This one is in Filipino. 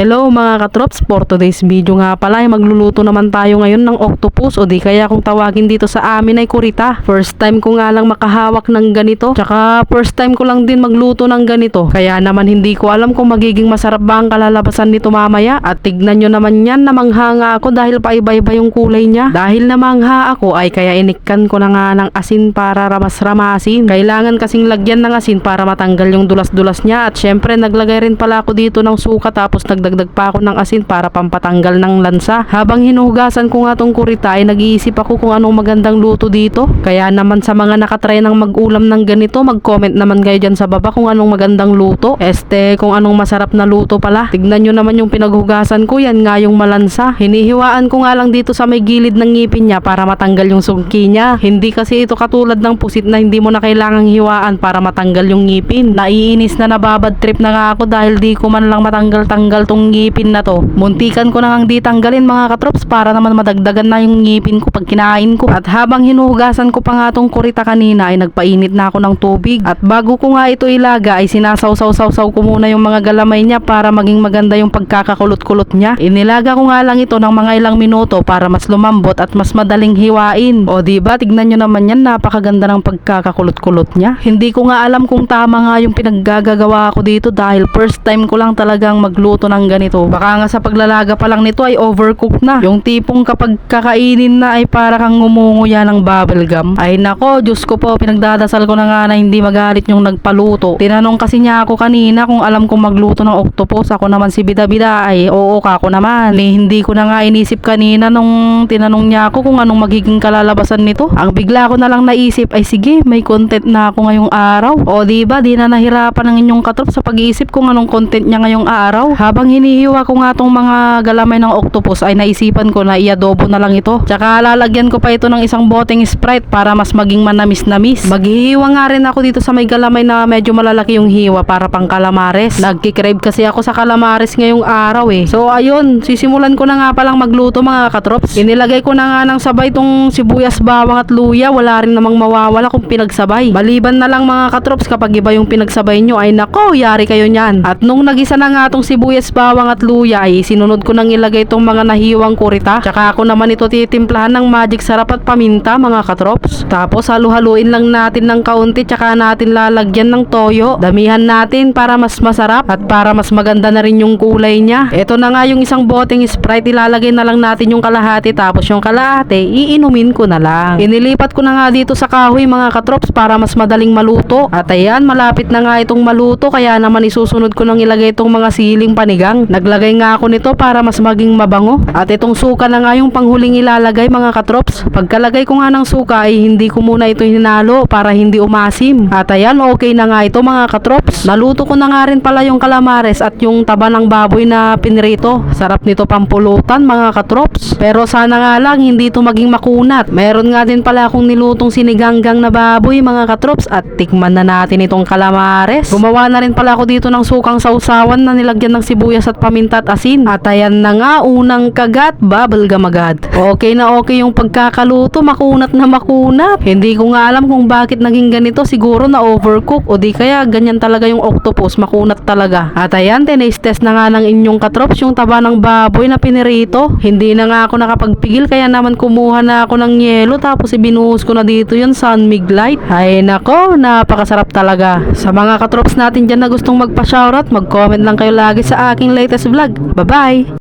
Hello mga katrops, for today's video nga pala ay magluluto naman tayo ngayon ng octopus o di kaya kung tawagin dito sa amin ay kurita. First time ko nga lang makahawak ng ganito, tsaka first time ko lang din magluto ng ganito. Kaya naman hindi ko alam kung magiging masarap ba ang kalalabasan nito mamaya at tignan nyo naman yan na manghanga ako dahil paiba-iba yung kulay niya. Dahil namangha ako ay kaya inikkan ko na nga ng asin para ramas-ramasin. Kailangan kasing lagyan ng asin para matanggal yung dulas-dulas niya at syempre naglagay rin pala ako dito ng suka tapos nagdagdag pa ako ng asin para pampatanggal ng lansa. Habang hinuhugasan ko nga tong kurita ay nag-iisip ako kung anong magandang luto dito. Kaya naman sa mga nakatry ng mag-ulam ng ganito, mag-comment naman kayo dyan sa baba kung anong magandang luto. Este, kung anong masarap na luto pala. Tignan nyo naman yung pinaghugasan ko, yan nga yung malansa. Hinihiwaan ko nga lang dito sa may gilid ng ngipin niya para matanggal yung sungki niya. Hindi kasi ito katulad ng pusit na hindi mo na kailangang hiwaan para matanggal yung ngipin. Naiinis na nababad trip na nga ako dahil di ko man lang matanggal-tanggal tong ngipin na to. Muntikan ko na nga di tanggalin mga katrops para naman madagdagan na yung ngipin ko pag kinain ko. At habang hinuhugasan ko pa nga tong kurita kanina ay nagpainit na ako ng tubig. At bago ko nga ito ilaga ay sinasawsaw-sawsaw ko muna yung mga galamay niya para maging maganda yung pagkakakulot-kulot niya. Inilaga ko nga lang ito ng mga ilang minuto para mas lumambot at mas madaling hiwain. O di ba tignan nyo naman yan napakaganda ng pagkakakulot-kulot niya. Hindi ko nga alam kung tama nga yung pinaggagawa ko dito dahil first time ko lang talagang magluto ng ganito. Baka nga sa paglalaga pa lang nito ay overcooked na. Yung tipong kapag kakainin na ay para kang ngumunguya ng bubble gum. Ay nako, Diyos ko po, pinagdadasal ko na nga na hindi magalit yung nagpaluto. Tinanong kasi niya ako kanina kung alam kong magluto ng octopus. Ako naman si Bida-Bida ay oo ka ako naman. Eh, hindi ko na nga inisip kanina nung tinanong niya ako kung anong magiging kalalabasan nito. Ang bigla ko na lang naisip ay sige, may content na ako ngayong araw. O di ba, di na nahirapan ng inyong katrop sa pag-iisip kung anong content niya ngayong araw. Habang hinihiwa ko nga tong mga galamay ng octopus ay naisipan ko na iadobo na lang ito. Tsaka lalagyan ko pa ito ng isang boteng Sprite para mas maging manamis-namis. Maghihiwa nga rin ako dito sa may galamay na medyo malalaki yung hiwa para pang kalamares. Nagkikrave kasi ako sa kalamares ngayong araw eh. So ayun, sisimulan ko na nga palang magluto mga katrops. Inilagay ko na nga ng sabay tong sibuyas, bawang at luya. Wala rin namang mawawala kung pinagsabay. Baliban na lang mga katrops kapag iba yung pinagsabay nyo ay nako, yari kayo nyan. At nung nagisa na nga tong sibuyas, bawang at luya ay sinunod ko nang ilagay tong mga nahiwang kurita. Tsaka ako naman ito titimplahan ng magic sarap at paminta mga katrops. Tapos halu-haluin lang natin ng kaunti tsaka natin lalagyan ng toyo. Damihan natin para mas masarap at para mas maganda na rin yung kulay niya. Ito na nga yung isang boteng Sprite ilalagay na lang natin yung kalahati tapos yung kalahati iinumin ko na lang. Inilipat ko na nga dito sa kahoy mga katrops para mas madaling maluto. At ayan malapit na nga itong maluto kaya naman isusunod ko nang ilagay itong mga siling panigang. Naglagay nga ako nito para mas maging mabango. At itong suka na nga yung panghuling ilalagay mga katrops. Pagkalagay ko nga ng suka ay hindi ko muna ito hinalo para hindi umasim. At ayan okay na nga ito mga katrops. Naluto ko na nga rin pala yung kalamares at yung taba ng baboy na pinrito. Sarap nito pampulutan mga katrops. Pero sana nga lang hindi ito maging makunat. Meron nga din pala akong nilutong siniganggang na baboy mga katrops at tikman na natin itong kalamares. Gumawa na rin pala ako dito ng sukang sausawan na nilagyan ng sibuyas at paminta at asin. At ayan na nga unang kagat, bubble gum agad. Okay na okay yung pagkakaluto, makunat na makunat. Hindi ko nga alam kung bakit naging ganito. Siguro na overcook o di kaya ganyan talaga yung octopus, makunat talaga. At ayan, tinaste test na nga ng inyong katrops yung taba ng baboy na pinirito. Hindi na nga ako nakapagpigil kaya naman kumuha na ako ng yelo tapos ibinuhos ko na dito yun sa Mig Light. Ay nako, napakasarap talaga. Sa mga katrops natin dyan na gustong magpa-shoutout, mag-comment lang kayo lagi sa aking latest vlog. Bye-bye!